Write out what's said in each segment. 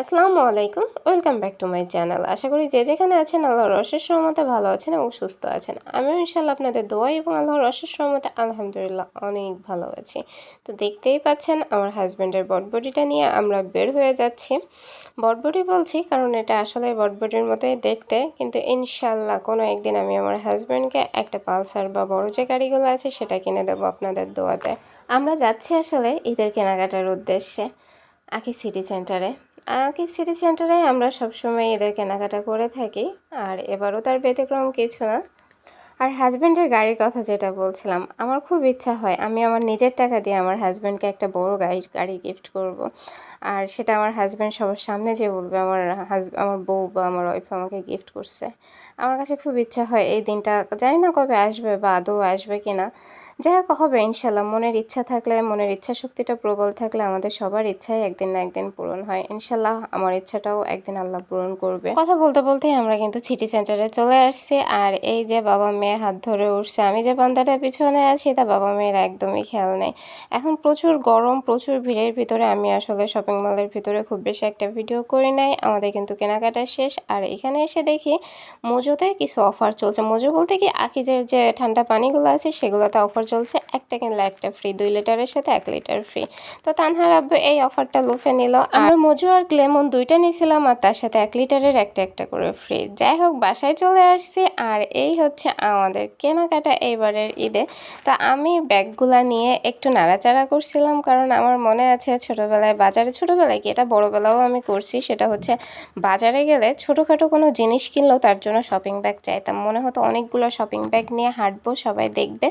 আসসালামু আলাইকুম। Welcome back to my channel আশা করি যে যেখানে আছেন, আল্লাহর অশেষ রহমতে ভালো আছেন এবং সুস্থ আছেন। আমিও ইনশাল্লাহ আপনাদের দোয়া এবং আল্লাহর অশেষ রহমতে আলহামদুলিল্লাহ অনেক ভালো আছি। তো দেখতেই পাচ্ছেন আমার হাজব্যান্ডের বটবডিটা নিয়ে আমরা বের হয়ে যাচ্ছি। বটবডি বলছি কারণ এটা আসলে বটবডির মতোই দেখতে, কিন্তু ইনশাল্লাহ কোনো একদিন আমি আমার হাজব্যান্ডকে একটা পালসার বা বড় যে গাড়িগুলো আছে সেটা কিনে দেবো আপনাদের দোয়াতে। আমরা যাচ্ছি আসলে ঈদের কেনাকাটার উদ্দেশ্যে। আকি সিটি সেন্টারে। আকি সিটি সেন্টারে আমরা সবসময় এদের কেনাকাটা করে থাকি, আর এবারও তার ব্যতিক্রম কিছু না। আর হাজব্যান্ডের গাড়ির কথা যেটা বলছিলাম, আমার খুব ইচ্ছা হয় আমি আমার নিজের টাকা দিয়ে আমার হাজব্যান্ডকে একটা বড় গাড়ি গাড়ি গিফট করব। আর সেটা আমার হাজব্যান্ড সবার সামনে যে বলবে, আমার হাজ, আমার বউ বা আমার ওয়াইফ আমাকে গিফট করছে। আমার কাছে খুব ইচ্ছা হয় এই দিনটা, জানি না কবে আসবে বা আদৌ আসবে কি না যাই হোক, হবে, ইনশাল্লাহ। মনের ইচ্ছা থাকলে, মনের ইচ্ছা শক্তিটা প্রবল থাকলে আমাদের সবার ইচ্ছাই একদিন না একদিন পূরণ হয়। ইনশাল্লাহ, আমার ইচ্ছাটাও একদিন আল্লাহ পূরণ করবে। কথা বলতে বলতেই আমরা কিন্তু সিটি সেন্টারে চলে আসছি। আর এই যে বাবা মেয়ে হাত ধরে উঠছে, আমি যে বান্দাটার পিছনে আছি, তা বাবা মেয়ের একদমই খেয়াল নেই। এখন প্রচুর গরম, প্রচুর ভিড়ের ভিতরে আমি আসলে শপিং মলের ভিতরে খুব বেশি একটা ভিডিও করি নাই। আমাদের কিন্তু কেনাকাটা শেষ। আর এখানে এসে দেখি মোজোতে কিছু অফার চলছে। মোজো বলতে কি, আকিজের যে ঠান্ডা পানিগুলো আছে, সেগুলোতে অফার চলছে একটা কিনলে একটা ফ্রি দুই লিটারের সাথে এক লিটার ফ্রি তো তানহার আব্বু এই অফারটা লুফে নিল। আর মজু আর ক্লেমন দুইটা নিয়েছিলাম আর তার সাথে এক লিটারের একটা একটা করে ফ্রি যাই হোক, বাসায় চলে আসছি আর এই হচ্ছে আমাদের কেনাকাটা এইবারের ঈদে। তা আমি ব্যাগগুলা নিয়ে একটু নাড়াচাড়া করছিলাম কারণ আমার মনে আছে ছোটোবেলায় বাজারে, ছোটোবেলায় কি এটা বড়োবেলাও আমি করছি, সেটা হচ্ছে বাজারে গেলে ছোটোখাটো কোনো জিনিস কিনলেও তার জন্য শপিং ব্যাগ চাইতাম। মনে হতো অনেকগুলো শপিং ব্যাগ নিয়ে হাঁটবো, সবাই দেখবে।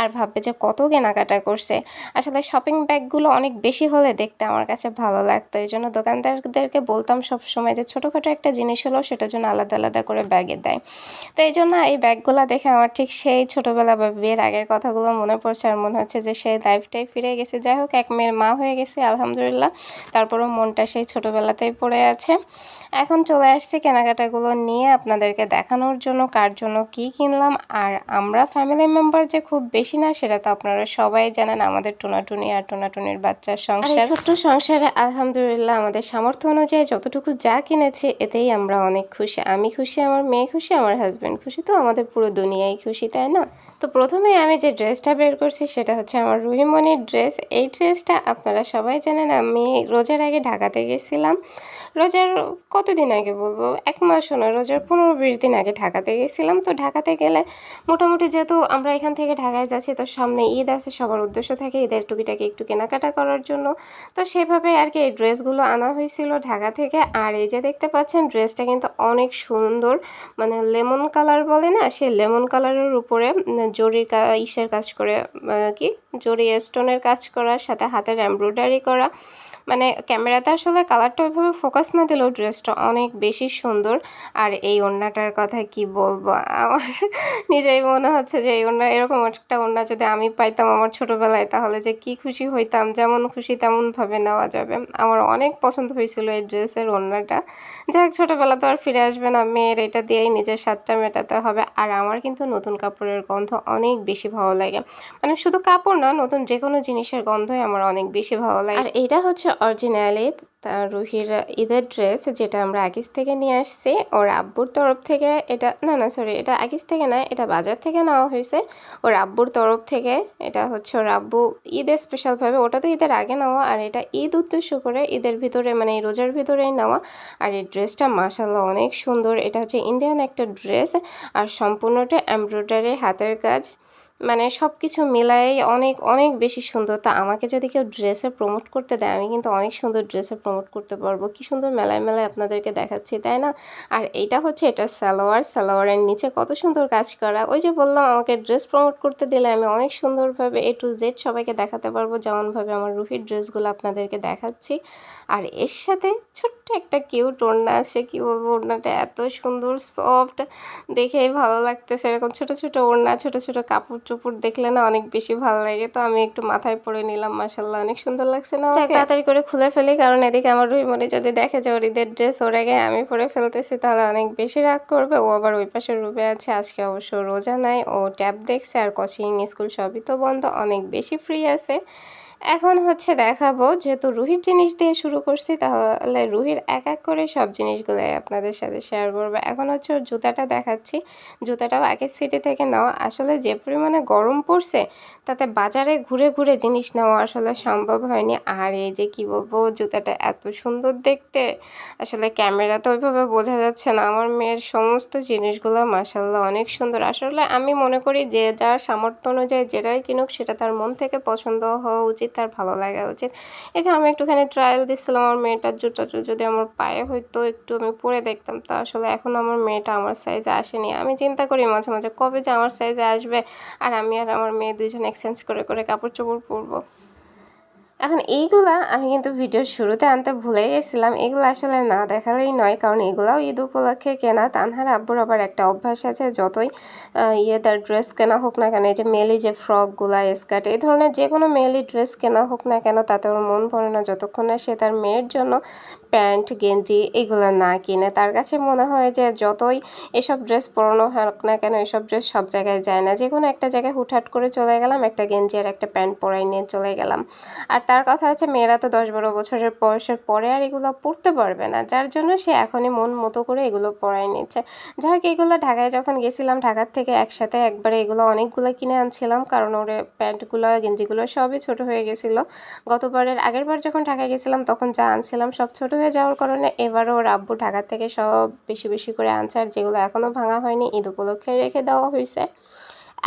আর ভাববে যে কত কেনাকাটা করছে। আসলে শপিং ব্যাগগুলো অনেক বেশি হলে দেখতে আমার কাছে ভালো লাগতো। এই জন্য দোকানদারদেরকে বলতাম সব সময় যে ছোটোখাটো একটা জিনিস হলো সেটার জন্য আলাদা আলাদা করে ব্যাগে দেয়। তো এই জন্য এই ব্যাগগুলো দেখে আমার ঠিক সেই ছোটোবেলা বা বিয়ের আগের কথাগুলো মনে পড়ছে আর মনে হচ্ছে যে সেই লাইফটাই ফিরে গেছে। যাই হোক, এক মেয়ের মা হয়ে গেছে, আলহামদুলিল্লাহ। তারপরও মনটা সেই ছোটোবেলাতেই পড়ে আছে। এখন চলে আসছি কেনাকাটাগুলো নিয়ে আপনাদেরকে দেখানোর জন্য, কার জন্য কি কিনলাম। আর আমরা ফ্যামিলি মেম্বার যে খুব বেশি না সেটা তো আপনারা সবাই জানেন আমাদের টুনাটুনি আর টুনাটুনির বাচ্চার সংসার। ছোট্ট সংসারে আলহামদুলিল্লাহ আমাদের সামর্থ্য অনুযায়ী যতটুকু যা কিনেছে এতেই আমরা অনেক খুশি। আমি খুশি আমার মেয়ে খুশি আমার হাজব্যান্ড খুশি তো আমাদের পুরো দুনিয়াই খুশি তাই না? তো প্রথমে আমি যে ড্রেসটা বের করছি সেটা হচ্ছে আমার রুহিমণির ড্রেস। এই ড্রেসটা আপনারা সবাই জানেন আমি রোজার আগে ঢাকাতে গেছিলাম। রোজার কতদিন আগে বলব? এক মাসও না রোজার পনেরো বিশ দিন আগে ঢাকাতে গেছিলাম। তো ঢাকাতে গেলে মোটামুটি যেহেতু আমরা এখান থেকে ঢাকায় যাচ্ছি তো সামনে ঈদ আছে, সবার উদ্দেশ্য থাকে ঈদের টুকিটাকে একটু কেনাকাটা করার জন্য। তো সেভাবে আর কি এই ড্রেসগুলো আনা হয়েছিল ঢাকা থেকে। আর এই যে দেখতে পাচ্ছেন, ড্রেসটা কিন্তু অনেক সুন্দর। মানে লেমন কালার বলে না, সেই লেমন কালারের উপরে জরির কা, ইসের কাজ করে কি? জরি স্টোনের কাজ করার সাথে হাতের এমব্রয়ডারি করা। মানে ক্যামেরাতে আসলে কালারটা ওইভাবে ফোকাস না দিলেও ড্রেসটা অনেক বেশি সুন্দর। আর এই ওড়নাটার কথা কি বলব? আমার নিজেই মনে হচ্ছে যে এই ওড়না, এরকম একটা ওড়না যদি আমি পাইতাম আমার ছোটোবেলায়, তাহলে যে কি খুশি হইতাম, যেমন খুশি তেমনভাবে নেওয়া যাবে। আমার অনেক পছন্দ হয়েছিল এই ড্রেসের ওড়নাটা। যাই হোক ছোটোবেলা তো আর ফিরে আসবে না। মেয়ের এটা দিয়েই নিজের স্বাদটা মেটাতে হবে। আর আমার কিন্তু নতুন কাপড়ের গন্ধ অনেক বেশি ভালো লাগে। মানে শুধু কাপড় না, নতুন যে কোনো জিনিসের গন্ধই আমার অনেক বেশি ভালো লাগে। আর এটা হচ্ছে অরিজিনালি রুহির ঈদের ড্রেস যেটা আমরা আগিস থেকে নিয়ে আসছি, ওর আব্বুর তরফ থেকে এটা, না না সরি এটা আগিস থেকে না, এটা বাজার থেকে নেওয়া হয়েছে। ওর আব্বুর তরফ থেকে এটা হচ্ছে ওর আব্বু ঈদের স্পেশালভাবে ওটা তো ঈদের আগে নেওয়া, আর এটা ঈদ উদ্দেশ্য করে ঈদের ভিতরে মানে এই রোজার ভিতরেই নেওয়া। আর এই ড্রেসটা মাসাল্লাহ অনেক সুন্দর, এটা হচ্ছে ইন্ডিয়ান একটা ড্রেস আর সম্পূর্ণটা এমব্রয়ডারি হাতের কাজ। মানে সব কিছু মিলাই অনেক অনেক বেশি সুন্দর। তা আমাকে যদি কেউ ড্রেসে প্রমোট করতে দেয়, আমি কিন্তু অনেক সুন্দর ড্রেসে প্রমোট করতে পারব। কি সুন্দর মেলায় মেলায় আপনাদেরকে দেখাচ্ছি, তাই না? আর এইটা হচ্ছে, এটা সালোয়ার। সালোয়ারের নিচে কত সুন্দর কাজ করা। ওই যে বললাম, আমাকে ড্রেস প্রমোট করতে দিলে আমি অনেক সুন্দরভাবে এ টু জেড সবাইকে দেখাতে পারব, যেমনভাবে আমার রুফির ড্রেসগুলো আপনাদেরকে দেখাচ্ছি। আর এর সাথে ছোট্ট একটা কিউট ওড়না আছে। কি বলব, ওড়নাটা এত সুন্দর সফট দেখেই ভালো লাগতেছে। এরকম ছোট ছোট ওড়না, ছোট ছোট কাপড় চোপড় দেখলে না অনেক বেশি ভালো লাগে। তো আমি একটু মাথায় পরে নিলাম মাসাল্লাহ অনেক সুন্দর লাগছে না তাড়াতাড়ি করে খুলে ফেলি কারণ এদিকে আমার রুইমণি যদি দেখে যে ওর ঈদের ড্রেস ওর আগে আমি পরে ফেলতেছি তাহলে অনেক বেশি রাগ করবে। ও আবার ওই পাশের রুবে আছে আজকে অবশ্য রোজা নাই। ও ট্যাব দেখছে আর কোচিং স্কুল সবই তো বন্ধ অনেক বেশি ফ্রি আছে। এখন হচ্ছে দেখাবো, যেহেতু রুহির জিনিস দিয়ে শুরু করছি, তাহলে রুহির এক এক করে সব জিনিসগুলোই আপনাদের সাথে শেয়ার করব। এখন হচ্ছে ওর জুতাটা দেখাচ্ছি। জুতাটাও আগের সিটি থেকে নেওয়া আসলে যে পরিমাণে গরম পড়ছে, তাতে বাজারে ঘুরে ঘুরে জিনিস নেওয়া আসলে সম্ভব হয়নি। আর এই যে কি বলব, জুতাটা এত সুন্দর দেখতে, আসলে ক্যামেরা তো ওইভাবে বোঝা যাচ্ছে না। আমার মেয়ের সমস্ত জিনিসগুলো মাসাল্লাহ অনেক সুন্দর। আসলে আমি মনে করি যে যার সামর্থ্য অনুযায়ী যেটাই কিনুক, সেটা তার মন থেকে পছন্দ হওয়া উচিত। তার ভালো লাগা উচিত। এই যে আমি একটুখানি ট্রায়াল দিচ্ছিলাম আমার মেয়েটার জুতাটা যদি আমার পায়ে হয়তো একটু আমি পরে দেখতাম। তো আসলে এখন আমার মেয়েটা আমার সাইজে আসেনি। আমি চিন্তা করি মাঝে মাঝে কবে যে আমার সাইজে আসবে। আর আমি আর আমার মেয়ে দুইজন এক্সচেঞ্জ করে করে কাপড় চোপড় পরবো। এখন এইগুলা আমি কিন্তু ভিডিওর শুরুতে আনতে ভুলে গেছিলাম। এগুলো আসলে না দেখালেই নয়, কারণ এগুলাও ঈদ উপলক্ষে কেনা। তানহার আব্বুর আবার একটা অভ্যাস আছে, যতই ইয়ে তার ড্রেস কেনা হোক না কেন, এই যে মেলি যে ফ্রকগুলা স্কার্ট এই ধরনের যে কোনো মেলি ড্রেস কেনা হোক না কেন, তাতে ওর মন পড়ে না। যতক্ষণ না সে তার মেয়ের জন্য প্যান্ট, গেঞ্জি এগুলো না কিনে। তার কাছে মনে হয় যে যতই এসব ড্রেস পরানো হোক না কেন, এসব ড্রেস সব জায়গায় যায় না। যে কোনো একটা জায়গায় হুটহাট করে চলে গেলাম, একটা গেঞ্জি আর একটা প্যান্ট পরাই নিয়ে চলে গেলাম। আর তার কথা হচ্ছে, মেয়েরা তো দশ বারো বছরের বয়সের পরে আর এগুলো পরতে পারবে না। যার জন্য সে এখনই মন মতো করে এগুলো পরাই নিচ্ছে। যাই হোক, এগুলো ঢাকায় যখন গেছিলাম, ঢাকার থেকে একসাথে একবারে এগুলো অনেকগুলো কিনে আনছিলাম। কারণ ওরে প্যান্টগুলো, গেঞ্জিগুলো সবই ছোট হয়ে গেছিল। গতবারের আগের বার যখন ঢাকায় গেছিলাম, তখন যা আনছিলাম সব ছোট যাওয়ার কারণে এবারও ওর আব্বু ঢাকা থেকে সব বেশি বেশি করে আনসার যেগুলো এখনও ভাঙা হয়নি ঈদ উপলক্ষে রেখে দেওয়া হয়েছে।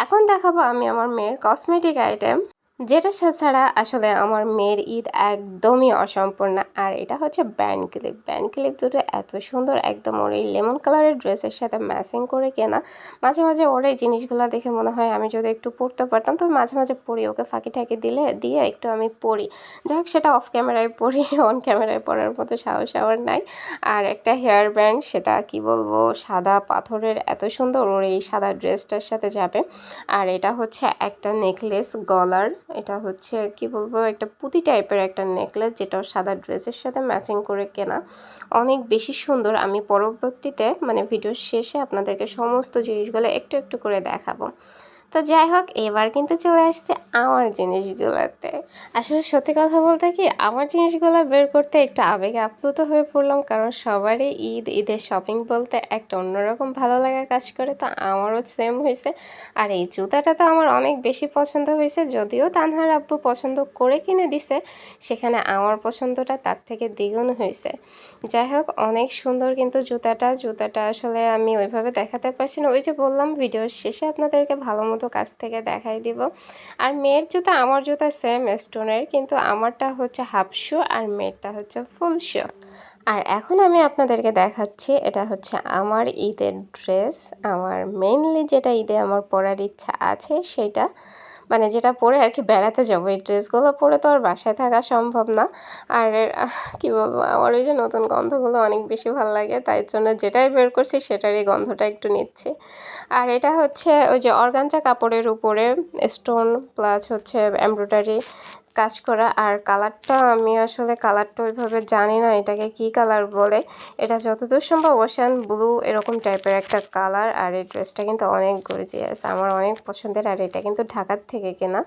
এখন দেখাবো আমি আমার মেয়ের কসমেটিক আইটেম যেটা ছাড়া আসলে আমার মেয়ের ঈদ একদমই অসম্পূর্ণ। আর এটা হচ্ছে ব্যান্ড ক্লিপ। ব্যান্ড ক্লিপ দুটো এত সুন্দর, একদম ওর এই লেমন কালারের ড্রেসের সাথে ম্যাচিং করে কেনা। মাঝে মাঝে ওর এই জিনিসগুলো দেখে মনে হয় আমি যদি একটু পড়তে পারতাম, তবে মাঝে মাঝে পড়ি ওকে ফাঁকি ঠাকি দিলে, দিয়ে একটু আমি পড়ি যাই হোক সেটা অফ ক্যামেরায় পড়ি অন ক্যামেরায় পড়ার মতো সাহস আমার নাই। আর একটা হেয়ার ব্যান্ড সেটা কি বলব, সাদা পাথরের এত সুন্দর ওর এই সাদা ড্রেসটার সাথে যাবে। আর এটা হচ্ছে একটা নেকলেস গলার এটা হচ্ছে, কি বলব, একটা পুঁতি টাইপের একটা নেকলেস যেটা সাদা ড্রেসের সাথে ম্যাচিং করে কেনা। অনেক বেশি সুন্দর। আমি পরবর্তীতে মানে ভিডিওর শেষে আপনাদেরকে সমস্ত জিনিসগুলো একটু একটু করে দেখাবো। তো যাই হোক, এবার কিন্তু চলে আসছে আমার জিনিসগুলোতে। আসলে সত্যি কথা বলতে কি, আমার জিনিসগুলো বের করতে একটু আবেগে আপ্লুত হয়ে পড়লাম, কারণ সবারই ঈদ, ঈদের শপিং বলতে একটা অন্যরকম ভালো লাগা কাজ করে, তো আমারও সেম হয়েছে। আর এই জুতাটা তো আমার অনেক বেশি পছন্দ হয়েছে, যদিও তানহার আব্বু পছন্দ করে কিনে দিছে, সেখানে আমার পছন্দটা তার থেকে দ্বিগুণ হয়েছে। যাই হোক, অনেক সুন্দর কিন্তু জুতাটা জুতাটা আসলে আমি ওইভাবে দেখাতে পারছি না। ওই যে বললাম, ভিডিওর শেষে আপনাদেরকে ভালো মতো কাছ থেকে দেখাই দিব। আর মেয়ের জুতা আমার জুতা সেম স্টোনের কিন্তু আমারটা হচ্ছে হাফ শো আর মেয়েরটা হচ্ছে ফুল শো আর এখন আমি আপনাদেরকে দেখাচ্ছি, এটা হচ্ছে আমার ঈদের ড্রেস আমার মেইনলি যেটা ঈদে আমার পরার ইচ্ছা আছে সেটা মানে যেটা পরে আর কি বেড়াতে যাব, এই ড্রেসগুলো পরে তো আর বাসায় থাকা সম্ভব না। আর কী বলব, আমার ওই যে নতুন গন্ধগুলো অনেক বেশি ভালো লাগে, তাই জন্য যেটাই বের করছি সেটারই গন্ধটা একটু নিচ্ছি। আর এটা হচ্ছে ওই যে অর্গানজা কাপড়ের উপরে, স্টোন প্লাস হচ্ছে এমব্রয়ডারি কাজ করা। আর কালারটা আমি আসলে কালারটা ওইভাবে জানি না, এটাকে কি কালার বলে। এটা যতদূর সম্ভব ওশান ব্লু এরকম টাইপের একটা কালার। আর এই ড্রেসটা কিন্তু অনেক গর্জিয়াস আমার অনেক পছন্দের। আর এটা কিন্তু ঢাকার থেকে কেনা,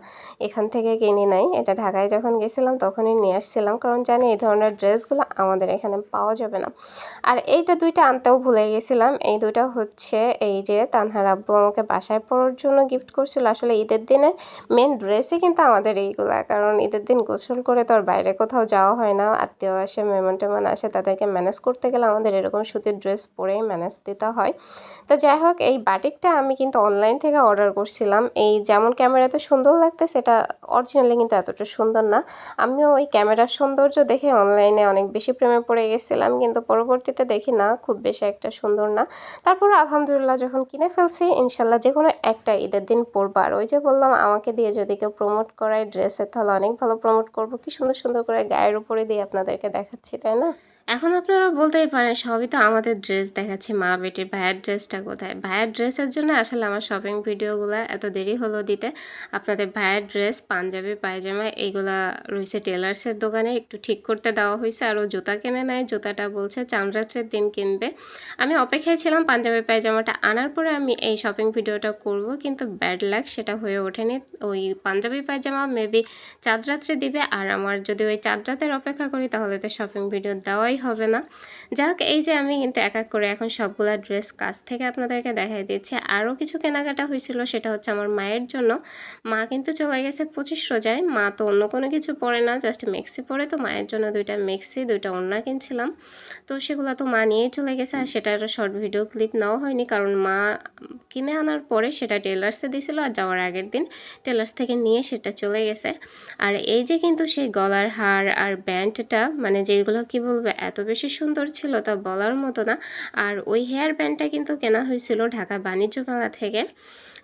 এখান থেকে কিনি নাই। এটা ঢাকায় যখন গেছিলাম তখনই নিয়ে আসছিলাম, কারণ জানি এই ধরনের ড্রেসগুলো আমাদের এখানে পাওয়া যাবে না। আর এইটা দুইটা আনতেও ভুলে গেছিলাম। এই দুইটা হচ্ছে এই যে তানহার আব্বু আমাকে বাসায় পড়ার জন্য গিফট করছিল। আসলে ঈদের দিনে মেন ড্রেসই কিন্তু আমাদের এইগুলা, কারণ ঈদের দিন গোসল করে তো আর বাইরে কোথাও যাওয়া হয় না। আত্মীয় আসে মেহমান টেমন আসে, তাদেরকে ম্যানেজ করতে গেলে আমাদের এরকম সুতির ড্রেস পরেই ম্যানেজ দিতে হয়। তো যাই হোক, এই বাটিকটা আমি কিন্তু অনলাইন থেকে অর্ডার করছিলাম। এই যেমন ক্যামেরা ক্যামেরাতে সুন্দর লাগতে, সেটা অরিজিনালি কিন্তু এতটা সুন্দর না। আমিও ওই ক্যামেরার সৌন্দর্য দেখে অনলাইনে অনেক বেশি প্রেমে পড়ে গেছিলাম, কিন্তু পরবর্তীতে দেখি না, খুব বেশি একটা সুন্দর না। তারপর আলহামদুলিল্লাহ যখন কিনে ফেলছি ইনশাল্লাহ যে কোনো একটা ঈদের দিন পরবার। ওই যে বললাম, আমাকে দিয়ে যদি কেউ প্রমোট করায় ড্রেসের তাহলে অনেক ভালো প্রমোট করব। কি সুন্দর সুন্দর করে গায়ের উপরে দিয়ে আপনাদেরকে দেখাচ্ছি তাই না? এখন আপনারা বলতেই পারেন, সবই তো আমাদের ড্রেস দেখাচ্ছে, মা বেটির ভাইয়ের ড্রেসটা কোথায়? ভাইয়ের ড্রেসের জন্য আসলে আমার শপিং ভিডিওগুলো এত দেরি হলো দিতে। আপনাদের ভাইয়ের ড্রেস পাঞ্জাবি, পায়জামা এইগুলা রয়েছে টেলার্সের দোকানে, একটু ঠিক করতে দেওয়া হয়েছে। আরও জুতা কিনে নেয়, জুতাটা বলছে চাঁদরাত্রের দিন কিনবে। আমি অপেক্ষায় ছিলাম পাঞ্জাবি, পায়জামাটা আনার পরে আমি এই শপিং ভিডিওটা করব, কিন্তু ব্যাড লাক সেটা হয়ে ওঠেনি। ওই পাঞ্জাবি, পায়জামা মেবি চাঁদ রাত্রে দিবে, আর আমার যদি ওই চাঁদ রাতের অপেক্ষা করি, তাহলে তো শপিং ভিডিও দেওয়াই হবে না। যাক, এই যে আমি কিন্তু এক এক করে এখন সবগুলা ড্রেস কাছ থেকে আপনাদেরকে দেখাই দিচ্ছি। আরও কিছু কেনাকাটা হয়েছিল, সেটা হচ্ছে আমার মায়ের জন্য। মা কিন্তু চলে গেছে পঁচিশ রোজায়। মা তো অন্য কোনো কিছু পরে না জাস্ট মেক্সি পরে। তো মায়ের জন্য দুইটা মেক্সি দুইটা ওড়না কিনছিলাম। তো সেগুলো তো মা নিয়েই চলে গেছে আর সেটার শর্ট ভিডিও ক্লিপ নেওয়া হয়নি। কারণ মা কিনে আনার পরে সেটা টেলার্সে দিয়েছিল আর যাওয়ার আগের দিন টেলার্স থেকে নিয়ে সেটা চলে গেছে। আর এই যে কিন্তু সেই গলার হার আর ব্যান্ডটা মানে যেগুলো কি বলব এত বেশি সুন্দর ছিল তা বলার মতো না। আর ওই হেয়ার ব্যান্ডটা কিন্তু কেনা হয়েছিল ঢাকা বাণিজ্য মেলা থেকে।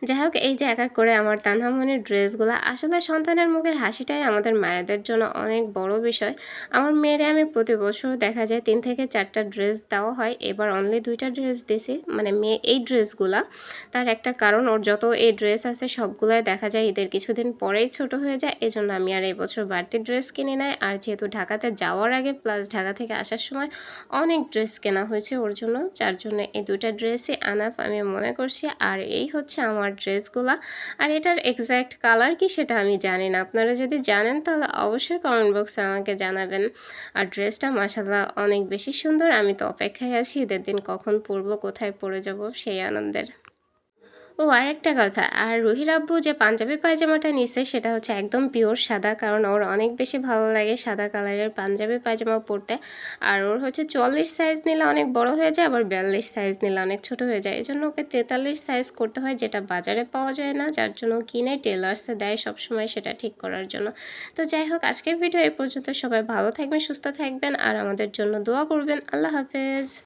যাই হোক, এই যে এক এক করে আমার তানহামনির ড্রেসগুলো, আসলে সন্তানের মুখের হাসিটাই আমাদের মায়েদের জন্য অনেক বড় বিষয়। আমার মেয়েরে আমি প্রতি বছর দেখা যায় তিন থেকে চারটা ড্রেস দেওয়া হয়, এবার অনলি দুইটা ড্রেস দিছি মানে মেয়ে এই ড্রেসগুলা। তার একটা কারণ, ওর যত এই ড্রেস আছে সবগুলোই দেখা যায় ঈদের কিছুদিন পরেই ছোট হয়ে যায়, এজন্য আমি আর এই বছর বাড়তি ড্রেস কিনে নেয় আর যেহেতু ঢাকাতে যাওয়ার আগে প্লাস ঢাকা থেকে আসার সময় অনেক ড্রেস কেনা হয়েছে ওর জন্য, যার জন্য এই দুইটা ড্রেসই আনাফ আমি মনে করছি। আর এই হচ্ছে আমার ড্রেসগুলা। আর এটার এক্স্যাক্ট কালার কি সেটা আমি জানি না। আপনারা যদি জানেন তাহলে অবশ্যই কমেন্ট বক্সে আমাকে জানাবেন। আর ড্রেসটা মাসাল্লাহ অনেক বেশি সুন্দর। আমি তো অপেক্ষায় আছি। ঈদের দিন কখন পরবো, কোথায় পরে যাব, সেই আনন্দের। ও আরেকটা কথা, আর রুহির আব্বু যে পাঞ্জাবি পায়জামাটা নিছে সেটা হচ্ছে একদম পিওর সাদা, কারণ ওর অনেক বেশি ভালো লাগে সাদা কালারের পাঞ্জাবি পায়জামা পরতে। আর ওর হচ্ছে চল্লিশ সাইজ নিলে অনেক বড় হয়ে যায়, আবার বিয়াল্লিশ সাইজ নিলে অনেক ছোট হয়ে যায়। এই জন্য ওকে তেতাল্লিশ সাইজ করতে হয়, যেটা বাজারে পাওয়া যায় না, যার জন্য কিনে টেলার্সে দেয় সবসময় সেটা ঠিক করার জন্য। তো যাই হোক, আজকের ভিডিও এই পর্যন্ত সবাই ভালো থাকবেন, সুস্থ থাকবেন, আর আমাদের জন্য দোয়া করবেন। আল্লাহ হাফেজ।